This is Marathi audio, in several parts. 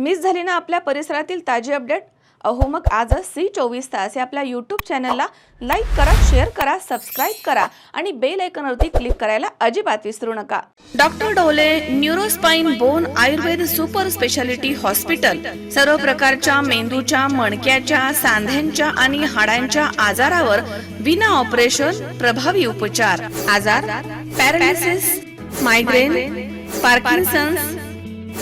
मिस झाली ना आपल्या परिसरातील ताजी अपडेट? अहो मग आजच सी चोवीस तास या आपल्या यूट्यूब चॅनलला लाईक करा शेअर करा सबस्क्राईब करा आणि बेल आयकॉनवरती क्लिक करायला अजिबात विसरू नका. Doctor Dole neuro spine bone Ayurved super speciality hospital सर्व प्रकारच्या मेंदूच्या मणक्याच्या सांध्यांच्या आणि हाडांच्या आजारावर विना ऑपरेशन प्रभावी उपचार. आजार paralysis migraine Parkinson's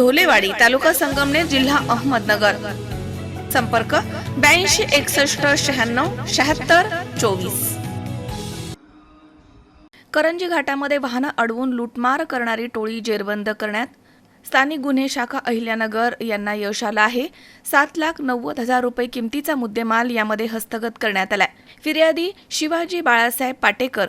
Dholewadi taluka Sangamner जिल्हा अहमदनगर. संपर्क ब्याऐंशी एकसष्ट शहाण्णव शहात्तर चोवीस. करंजी घाटामध्ये वाहनं अडवून लूटमार करणारी टोळी जेरबंद करण्यात स्थानिक गुन्हे शाखा अहिल्यानगर यांना यश आलं आहे. सात लाख नव्वद हजार रुपये किमतीचा मुद्देमाल यामध्ये हस्तगत करण्यात आलाय. फिर्यादी शिवाजी बाळासाहेब पाटेकर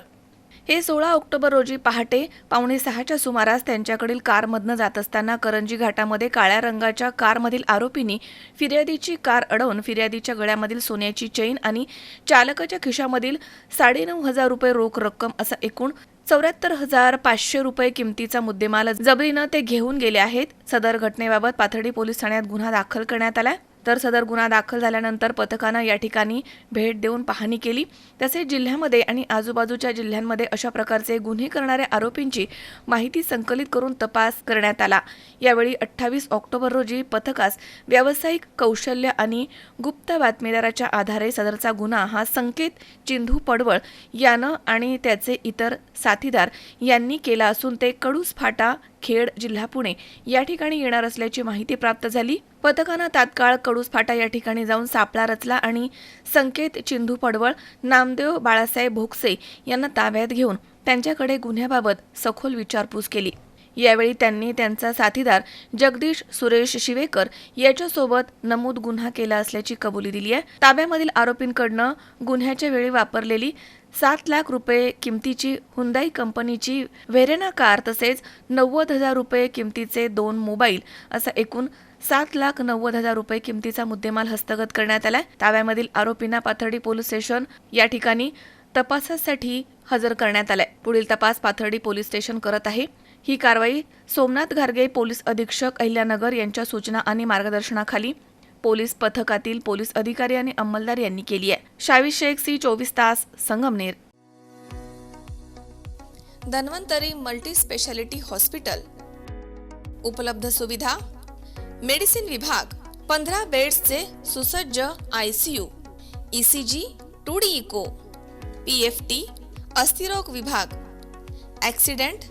हे सोळा ऑक्टोबर रोजी पहाटे पावणे सहाच्या सुमारास त्यांच्याकडील कारमधनं जात असताना करंजी घाटामध्ये काळ्या रंगाच्या कारमधील आरोपींनी फिर्यादीची कार अडवून फिर्यादीच्या गळ्यामधील सोन्याची चैन आणि चालकाच्या खिशामधील साडेनऊ हजार रुपये रोख रक्कम असा एकूण चौऱ्याहत्तर हजार पाचशे रुपये किमतीचा मुद्देमाल जबरीनं ते घेऊन गेले आहेत. सदर घटनेबाबत पाथर्डी पोलीस ठाण्यात गुन्हा दाखल करण्यात आला तर सदर गुन्हा दाखल झाल्यानंतर पथकानं या ठिकाणी भेट देऊन पाहणी केली. तसेच जिल्ह्यामध्ये आणि आजूबाजूच्या जिल्ह्यांमध्ये अशा प्रकारचे गुन्हे करणाऱ्या आरोपींची माहिती संकलित करून तपास करण्यात आला. यावेळी अठ्ठावीस ऑक्टोबर रोजी पथकास व्यावसायिक कौशल्य आणि गुप्त बातमीदाराच्या आधारे सदरचा गुन्हा हा संकेत चिंधू पडवळ यानं आणि त्याचे इतर साथीदार यांनी केला असून ते कडूस फाटा खेड जिल्हा पुणे या ठिकाणी येणार असल्याची माहिती प्राप्त झाली. पथकानं तात्काळ कडूस फाटा या ठिकाणी जाऊन सापळा रचला आणि संकेत चिंधू पडवळ नामदेव बाळासाहेब भोगसे यांना ताब्यात घेऊन त्यांच्याकडे गुन्ह्याबाबत सखोल विचारपूस केली. यावेळी त्यांनी त्यांचा साथीदार जगदीश सुरेश शिवेकर याच्यासोबत नमूद गुन्हा केला असल्याची कबुली दिली आहे. ताब्यामधील आरोपींकडनं गुन्ह्याच्या वेळी वापरलेली सात लाख रुपये किमतीची हुंदाई कंपनीची व्हेरेना कार तसेच नव्वद हजार रुपये किमतीचे दोन मोबाईल असा एकूण सात लाख नव्वद हजार रुपये किमतीचा मुद्देमाल हस्तगत करण्यात आलाय. ताब्यामधील आरोपींना पाथर्डी पोलीस स्टेशन या ठिकाणी तपासासाठी हजर करण्यात आलाय. पुढील तपास पाथर्डी पोलीस स्टेशन करत आहे. ही कारवाई सोमनाथ घारगे पोलीस अधीक्षक अहिल्यानगर यांच्या सूचना आणि मार्गदर्शनाखाली पोलीस पथकातील पोलीस अधिकारी आणि अंमलदार यांनी केली आहे. शावी शेख सी चोवीस तास Sangamner. Dhanvantari multi speciality hospital. उपलब्ध सुविधा. मेडिसिन विभाग पंधरा बेड्सचे सुसज्ज ICU ECG two D echo P F T अस्थिरोग विभाग. ॲक्सिडेंट